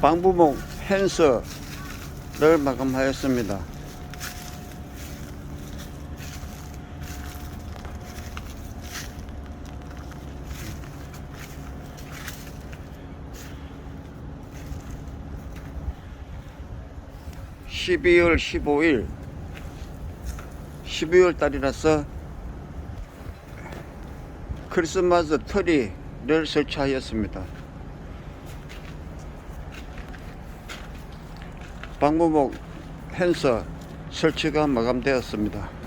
방부목 핸서를 마감하였습니다. (12월 15일) 12월 달이라서 크리스마스 트리를 설치하였습니다. 방부목 핸서 설치가 마감되었습니다.